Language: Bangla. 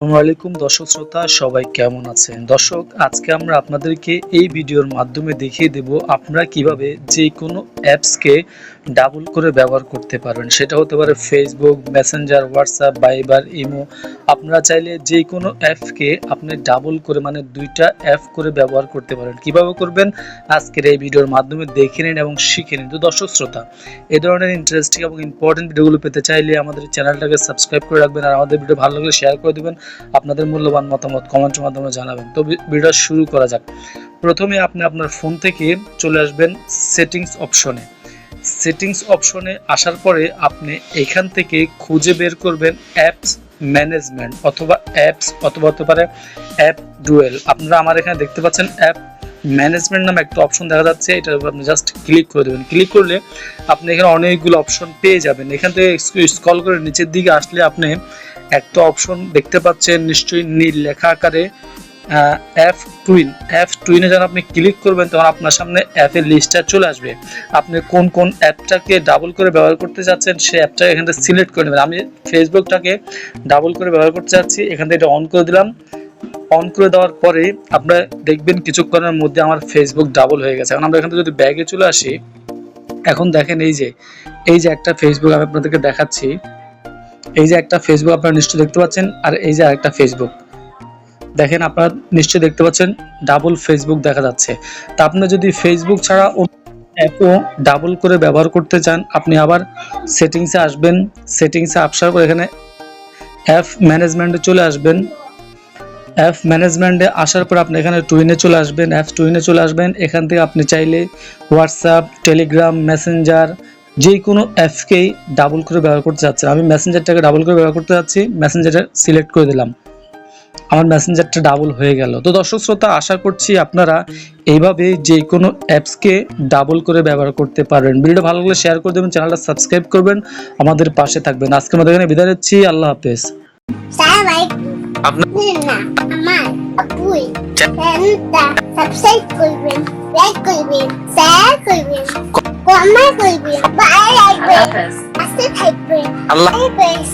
আলাইকুম দর্শক শ্রোতা, সবাই কেমন আছেন? দর্শক, আজকে আমরা আপনাদেরকে এই ভিডিওর মাধ্যমে দেখিয়ে দেব আপনারা কীভাবে যে কোনো অ্যাপসকে ডাবল করে ব্যবহার করতে পারবেন। সেটা হতে পারে Facebook Messenger WhatsApp Viber imo আপনারা চাইলে যে কোনো অ্যাপকে আপনি ডাবল করে মানে দুইটা অ্যাপ করে ব্যবহার করতে পারেন। কীভাবে করবেন? আজকের এই ভিডিওর মাধ্যমে দেখে নিন এবং শিখে নিন। তো দর্শক শ্রোতা এই ধরনের ইন্টারেস্টিং এবং ইম্পর্টেন্ট ভিডিওগুলো পেতে চাইলে আমাদের চ্যানেলটাকে সাবস্ক্রাইব করে রাখবেন আর আমাদের ভিডিও ভালো লাগলে শেয়ার করে দেবেন। আপনাদের মূল্যবান মতামত কমেন্টের মাধ্যমে জানাবেন। তো ভি- ভিডিওটা শুরু করা যাক। প্রথমে আপনি আপনার ফোন থেকে চলে আসবেন সেটিংস অপশনে সেটিংস অপশনে আসার পরে আপনি এখান থেকে খুঁজে বের করবেন অ্যাপস ম্যানেজমেন্ট অথবা অ্যাপস অথবা হতে পারে অ্যাপ ডুয়েল আপনারা আমার এখানে দেখতে পাচ্ছেন অ্যাপ ম্যানেজমেন্ট নামে একটা অপশন দেখা যাচ্ছে, এটার উপর আপনি জাস্ট ক্লিক করে দেবেন। ক্লিক করলে আপনি এখানে অনেকগুলো অপশন পেয়ে যাবেন। এখান থেকে স্ক্রল করে নিচের দিকে আসলে আপনি একটা অপশন দেখতে পাচ্ছেন, নিশ্চয়ই নীল লেখা আকারে। অ্যাপ টুইন অ্যাপ টুইনে যখন আপনি ক্লিক করবেন, তখন আপনার সামনে অ্যাপের লিস্টটা চলে আসবে। আপনি কোন কোন অ্যাপটাকে ডাবল করে ব্যবহার করতে চাচ্ছেন সেই অ্যাপটা এখান থেকে সিলেক্ট করে নেবেন। আমি ফেসবুকটাকে ডাবল করে ব্যবহার করতে চাচ্ছি, এখান থেকে এটা অন করে দিলাম। অন করে দেওয়ার পরে আপনারা দেখবেন কিছুক্ষণের মধ্যে আমার ফেসবুক ডাবল হয়ে গেছে। এখন আমরা এখান থেকে যদি ব্যাগে চলে আসি, এখন দেখেন এই যে এই যে একটা ফেসবুক আমি আপনাদেরকে দেখাচ্ছি। এই যে একটা ফেসবুক আপনারা নিশ্চয়ই দেখতে পাচ্ছেন, আর এই যে আরেকটা ফেসবুক দেখেন আপনারা নিশ্চয়ই দেখতে পাচ্ছেন ডাবল ফেসবুক দেখা যাচ্ছে। তা আপনি যদি ফেসবুক ছাড়া অ্যাপও ডাবল করে ব্যবহার করতে চান, আপনি আবার সেটিংসে আসবেন সেটিংসে আসার পর এখানে অ্যাপ ম্যানেজমেন্টে চলে আসবেন। অ্যাপ ম্যানেজমেন্টে আসার পর আপনি এখানে টুইনে চলে আসবেন অ্যাপ টুইনে চলে আসবেন। এখান থেকে আপনি চাইলে হোয়াটসঅ্যাপ টেলিগ্রাম মেসেঞ্জার যে কোনো অ্যাপকেই ডাবল করে ব্যবহার করতে চাচ্ছেন। আমি মেসেঞ্জারটাকে ডাবল করে ব্যবহার করতে যাচ্ছি মেসেঞ্জারটা সিলেক্ট করে দিলাম। আমার মেসেঞ্জারটা ডাবল হয়ে গেল। তো দর্শক শ্রোতা আশা করছি আপনারা এইভাবে যে কোনো অ্যাপসকে ডাবল করে ব্যবহার করতে পারবেন। ভিডিওটা ভালো লাগলে শেয়ার করে দেবেন চ্যানেলটা সাবস্ক্রাইব করবেন আমাদের পাশে থাকবেন। আজকে আমাদের এখানে বিদায় নিচ্ছি আল্লাহ হাফেজ। সবাই আপনার না আমার আপুই চ্যানেলটা সাবস্ক্রাইব করবেন লাইক করবেন শেয়ার করবেন কমেন্ট করবেন ভালো লাগবে হাফেজ থাকবেন আল্লাহ হাফেজ